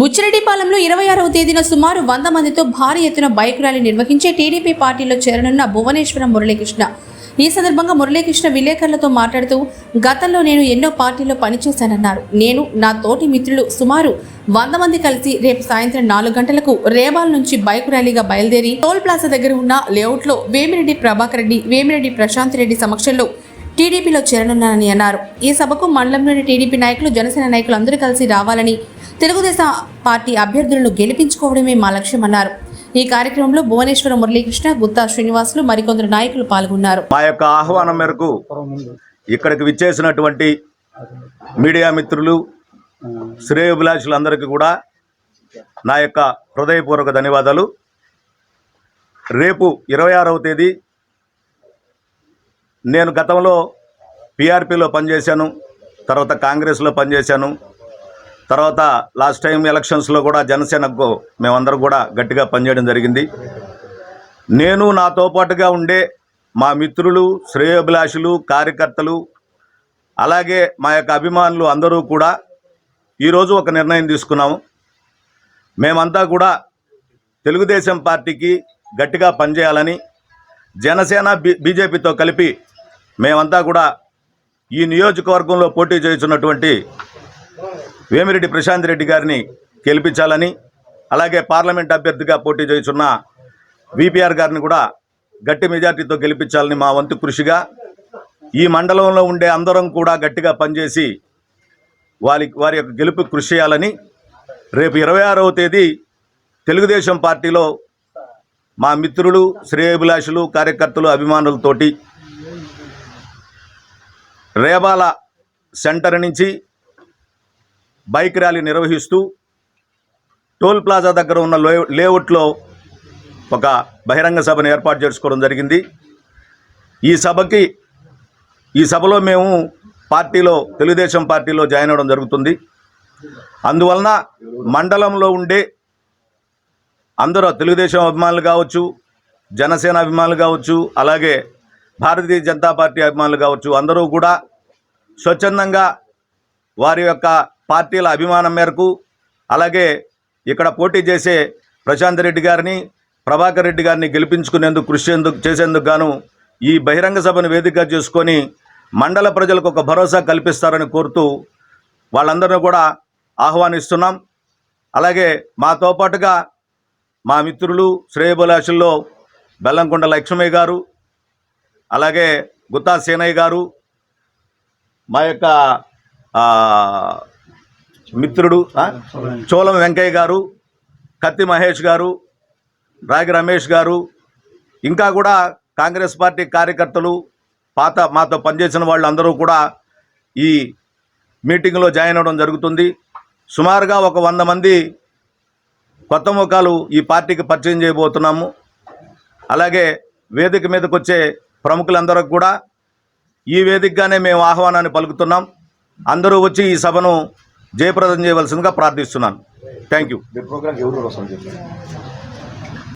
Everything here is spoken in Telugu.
బుచ్చిరెడ్డిపాలెంలో ఇరవై ఆరవ తేదీన సుమారు వంద మందితో భారీ ఎత్తున బైక్ ర్యాలీ నిర్వహించే టీడీపీ పార్టీలో చేరనున్న భువనేశ్వరం మురళీకృష్ణ. ఈ సందర్భంగా మురళీకృష్ణ విలేకరులతో మాట్లాడుతూ గతంలో నేను ఎన్నో పార్టీల్లో పనిచేశానన్నారు. నేను నా తోటి మిత్రులు సుమారు వంద మంది కలిసి రేపు సాయంత్రం నాలుగు గంటలకు రేబాల్ నుంచి బైక్ ర్యాలీగా బయలుదేరి టోల్ ప్లాజా దగ్గర ఉన్న లేఅవుట్లో వేమిరెడ్డి ప్రభాకర్ రెడ్డి వేమిరెడ్డి ప్రశాంత్ రెడ్డి సమక్షంలో టీడీపీలో చేరనున్నానని అన్నారు. ఈ సభకు మండలంలోని టీడీపీ నాయకులు జనసేన నాయకులు అందరూ కలిసి రావాలని తెలుగుదేశం పార్టీ అభ్యర్థులను గెలిపించుకోవడమే మా లక్ష్యమన్నారు. ఈ కార్యక్రమంలో భువనేశ్వరం మురళీకృష్ణ గుత్తా శ్రీనివాసులు మరికొందరు నాయకులు పాల్గొన్నారు. మా యొక్క ఆహ్వానం మేరకు ఇక్కడికి విచ్చేసినటువంటి మీడియా మిత్రులు శ్రేయోభిలాషులందరికీ కూడా నా యొక్క హృదయపూర్వక ధన్యవాదాలు. రేపు ఇరవై ఆరవ తేదీ నేను గతంలో పిఆర్పిలో పనిచేశాను తర్వాత కాంగ్రెస్లో పనిచేశాను తర్వాత లాస్ట్ టైం ఎలక్షన్స్లో కూడా జనసేనకు మేమందరం కూడా గట్టిగా పనిచేయడం జరిగింది. నేను నాతో పాటుగా ఉండే మా మిత్రులు శ్రేయోభిలాషులు కార్యకర్తలు అలాగే మా యొక్క అభిమానులు అందరూ కూడా ఈరోజు ఒక నిర్ణయం తీసుకున్నాము. మేమంతా కూడా తెలుగుదేశం పార్టీకి గట్టిగా పనిచేయాలని జనసేన బీజేపీతో కలిపి మేమంతా కూడా ఈ నియోజకవర్గంలో పోటీ చేస్తున్నటువంటి వేమిరెడ్డి ప్రశాంత్ రెడ్డి గారిని గెలిపించాలని అలాగే పార్లమెంట్ అభ్యర్థిగా పోటీ చేస్తున్న విపిఆర్ గారిని కూడా గట్టి మెజార్టీతో గెలిపించాలని మా వంతు కృషిగా ఈ మండలంలో ఉండే అందరం కూడా గట్టిగా పనిచేసి వారి వారి యొక్క గెలుపు కృషి చేయాలని రేపు ఇరవై ఆరవ తేదీ తెలుగుదేశం పార్టీలో మా మిత్రులు శ్రేయభిలాషులు కార్యకర్తలు అభిమానులతోటి రేబాల సెంటర్ నుంచి బైక్ ర్యాలీ నిర్వహిస్తూ టోల్ ప్లాజా దగ్గర ఉన్న లే లేఅవుట్లో ఒక బహిరంగ సభను ఏర్పాటు చేసుకోవడం జరిగింది. ఈ సభకి ఈ సభలో మేము పార్టీలో తెలుగుదేశం పార్టీలో జాయిన్ అవ్వడం జరుగుతుంది. అందువలన మండలంలో ఉండే అందరూ తెలుగుదేశం అభిమానులు కావచ్చు జనసేన అభిమానులు కావచ్చు అలాగే భారతీయ జనతా పార్టీ అభిమానులు కావచ్చు అందరూ కూడా స్వచ్ఛందంగా వారి యొక్క పార్టీల అభిమానం మేరకు అలాగే ఇక్కడ పోటీ చేసే ప్రశాంత్ రెడ్డి గారిని ప్రభాకర్ రెడ్డి గారిని గెలిపించుకునేందుకు కృషి ఎందుకు చేసేందుకు గాను ఈ బహిరంగ సభను వేదిక చేసుకొని మండల ప్రజలకు ఒక భరోసా కల్పిస్తారని కోరుతూ వాళ్ళందరినీ కూడా ఆహ్వానిస్తున్నాం. అలాగే మాతో పాటుగా మా మిత్రులు శ్రేయభిలాషుల్లో బెల్లంకొండ లక్ష్మయ్య గారు అలాగే గుత్తా సేనయ్య గారు మా యొక్క మిత్రుడు చోళం వెంకయ్య గారు కత్తి మహేష్ గారు రాగి రమేష్ గారు ఇంకా కూడా కాంగ్రెస్ పార్టీ కార్యకర్తలు పాత మాతో పనిచేసిన వాళ్ళు అందరూ కూడా ఈ మీటింగ్లో జాయిన్ అవ్వడం జరుగుతుంది. సుమారుగా ఒక వంద మంది కొత్త ముఖాలు ఈ పార్టీకి పరిచయం చేయబోతున్నాము. అలాగే వేదిక మీదకు వచ్చే ప్రముఖులందరూ కూడా ఈ వేదికగానే మేము ఆహ్వానాన్ని పలుకుతున్నాం. అందరూ వచ్చి ఈ సభను జయప్రదం చేయవలసిందిగా ప్రార్థిస్తున్నాను. Thank you